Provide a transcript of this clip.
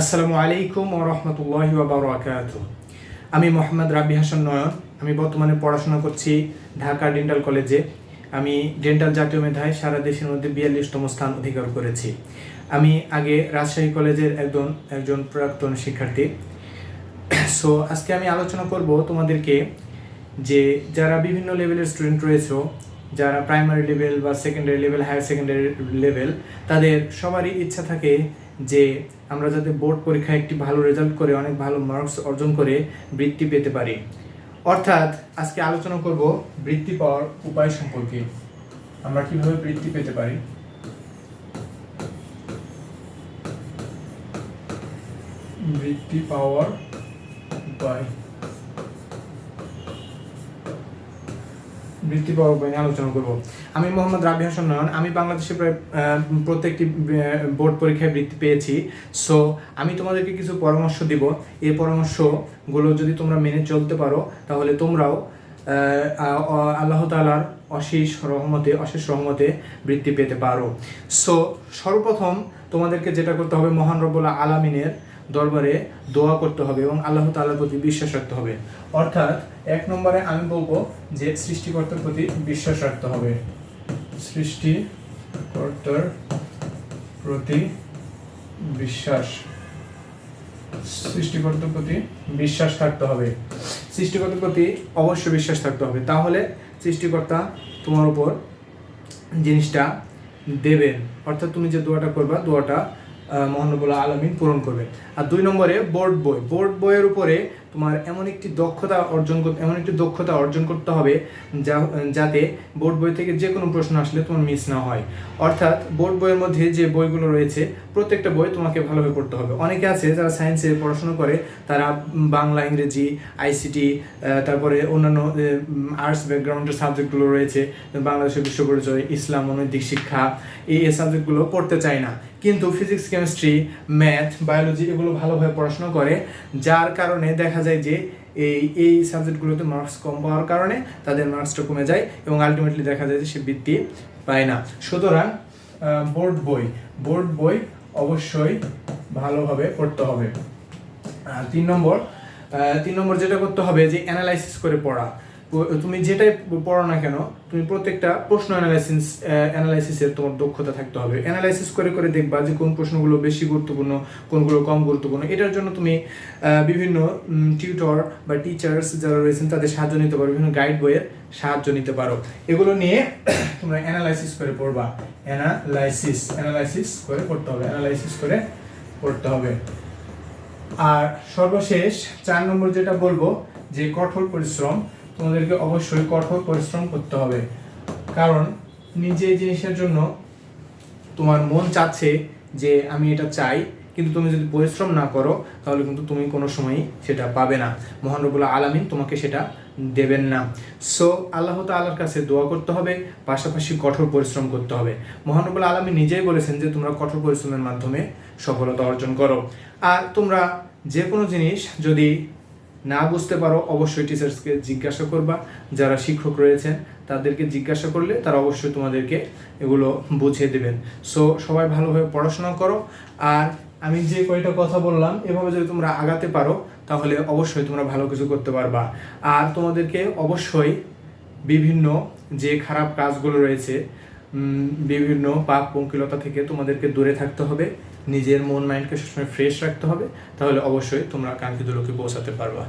আসসালামু আলাইকুম ও রহমতুল্লাহি আমি মোহাম্মদ রাবি হাসান নয়ন। আমি বর্তমানে পড়াশোনা করছি ঢাকা ডেন্টাল কলেজে। আমি ডেন্টাল জাতীয় মেধায় সারা দেশের মধ্যে বিয়াল্লিশতম স্থান অধিকার করেছি। আমি আগে রাজশাহী কলেজের একজন একজন প্রাক্তন শিক্ষার্থী। সো আজকে আমি আলোচনা করব তোমাদেরকে যে যারা বিভিন্ন লেভেলের স্টুডেন্ট রয়েছে, যারা প্রাইমারি লেভেল বা secondary level higher secondary level তাদের সবারই ইচ্ছা থাকে যে আমরা যাতে বোর্ড পরীক্ষায় একটি ভালো রেজাল্ট করে, অনেক ভালো মার্কস অর্জন করে বৃত্তি পেতে পারি। অর্থাৎ আজকে আলোচনা করব বৃত্তি পাওয়ার উপায় সম্পর্কে। আমরা কীভাবে বৃত্তি পেতে পারি? বৃত্তি পাওয়ার উপায়। বৃত্তি উপায় নিয়ে আলোচনা করব। আমি মোহাম্মদ রাবি হাসান নয়ন। আমি বাংলাদেশে প্রায় প্রত্যেকটি বোর্ড পরীক্ষায় বৃত্তি পেয়েছি। সো, আমি তোমাদেরকে কিছু পরামর্শ দিব। এই পরামর্শগুলো যদি তোমরা মেনে চলতে পারো, তাহলে তোমরাও আল্লাহ তালার অশেষ রহমতে অশেষ রহমতে বৃত্তি পেতে পারো। সো, সর্বপ্রথম তোমাদেরকে যেটা করতে হবে, মহান রব্বুল্লাহ আলামিনের দরবারে দোয়া করতে হবে এবং আল্লাহ তাআলার প্রতি বিশ্বাস রাখতে হবে। অর্থাৎ এক নম্বরে আমি বলব যে সৃষ্টিকর্তার প্রতি বিশ্বাস রাখতে হবে। সৃষ্টিকর্তার প্রতি বিশ্বাস। সৃষ্টিকর্তার প্রতি বিশ্বাস থাকতে হবে। সৃষ্টিকর্তার প্রতি অবশ্য বিশ্বাস থাকতে হবে। তাহলে সৃষ্টিকর্তা তোমার উপর জিনিসটা দেবেন। অর্থাৎ তুমি যে দোয়াটা করবা, দোয়াটা মহানবুল্লাহ আলমিন পূরণ করবে আর দুই নম্বরে বোর্ড বই বোর্ড বইয়ের উপরে তোমার এমন একটি দক্ষতা অর্জন এমন একটি দক্ষতা অর্জন করতে হবে যা, যাতে বোর্ড বই থেকে যে কোনো প্রশ্ন আসলে তোমার মিস না হয়। অর্থাৎ বোর্ড বইয়ের মধ্যে যে বইগুলো রয়েছে, প্রত্যেকটা বই তোমাকে ভালোভাবে পড়তে হবে। অনেকে আছে যারা সায়েন্সে পড়াশোনা করে, তারা বাংলা, ইংরেজি আইসিটি তারপরে অন্যান্য আর্টস ব্যাকগ্রাউন্ডের সাবজেক্টগুলো রয়েছে, বাংলাদেশের বিশ্ব পরিচয় ইসলাম, অনৈতিক শিক্ষা, এই সাবজেক্টগুলো পড়তে চায় না। কিন্তু ফিজিক্স কেমিস্ট্রি ম্যাথ বায়োলজি এগুলো ভালোভাবে পড়াশোনা করে, যার কারণে দেখা যায় যে এই এই সাবজেক্টগুলোতে মার্কস কম পাওয়ার কারণে তাদের মার্কসটা কমে যায় এবং আলটিমেটলি দেখা যায় যে সে বৃত্তি পায় না। সুতরাং বোর্ড বই বোর্ড বই অবশ্যই ভালোভাবে পড়তে হবে। তিন নম্বর তিন নম্বর যেটা করতে হবে যে অ্যানালাইসিস করে পড়া। তুমি যেটাই পড়ো না কেন, তুমি প্রত্যেকটা প্রশ্ন অ্যানালাইসিস অ্যানালাইসিসের তোমার দক্ষতা থাকতে হবে। অ্যানালাইসিস করে করে দেখবা যে কোন প্রশ্নগুলো বেশি গুরুত্বপূর্ণ, কোনগুলো কম গুরুত্বপূর্ণ। এটার জন্য তুমি বিভিন্ন টিউটর বা টিচার্স যারা রয়েছেন তাদের সাহায্য নিতে পারো, বিভিন্ন গাইড বইয়ের সাহায্য নিতে পারো। এগুলো নিয়ে তোমরা অ্যানালাইসিস করে পড়বা। অ্যানালাইসিস অ্যানালাইসিস করে পড়তে হবে অ্যানালাইসিস করে পড়তে হবে। আর সর্বশেষ চার নম্বর যেটা বলব, যে কঠোর পরিশ্রম। তোমাদেরকে অবশ্যই কঠোর পরিশ্রম করতে হবে। কারণ নিজে এই জিনিসের জন্য তোমার মন চাচ্ছে যে আমি এটা চাই, কিন্তু তুমি যদি পরিশ্রম না করো, তাহলে কিন্তু তুমি কোনো সময়ই সেটা পাবে না। মহানবুল্লাহ আলামিন তোমাকে সেটা দেবেন না। সো আল্লাহ তাআলার কাছে দোয়া করতে হবে, পাশাপাশি কঠোর পরিশ্রম করতে হবে। মহানবুল্লাহ আলামিন নিজেই বলেছেন যে, তোমরা কঠোর পরিশ্রমের মাধ্যমে সফলতা অর্জন করো। আর তোমরা যে কোনো জিনিস যদি না বুঝতে পারো, অবশ্যই টিচার্সকে জিজ্ঞাসা করবা। যারা শিক্ষক রয়েছেন, তাদেরকে জিজ্ঞাসা করলে তারা অবশ্যই তোমাদেরকে এগুলো বুঝিয়ে দেবেন। সো সবাই ভালোভাবে পড়াশোনা করো। আর আমি যে কয়টা কথা বললাম, এভাবে যদি তোমরা আগাতে পারো, তাহলে অবশ্যই তোমরা ভালো কিছু করতে পারবা। আর তোমাদেরকে অবশ্যই বিভিন্ন যে খারাপ কাজগুলো রয়েছে বিভিন্ন পাপ, পঙ্কিলতা থেকে তোমাদেরকে দূরে থাকতে হবে। নিজের মন মাইন্ডকে সবসময় ফ্রেশ রাখতে হবে তাহলে অবশ্যই তোমরা কাঙ্ক্ষিত লোকে পৌঁছাতে পারবা।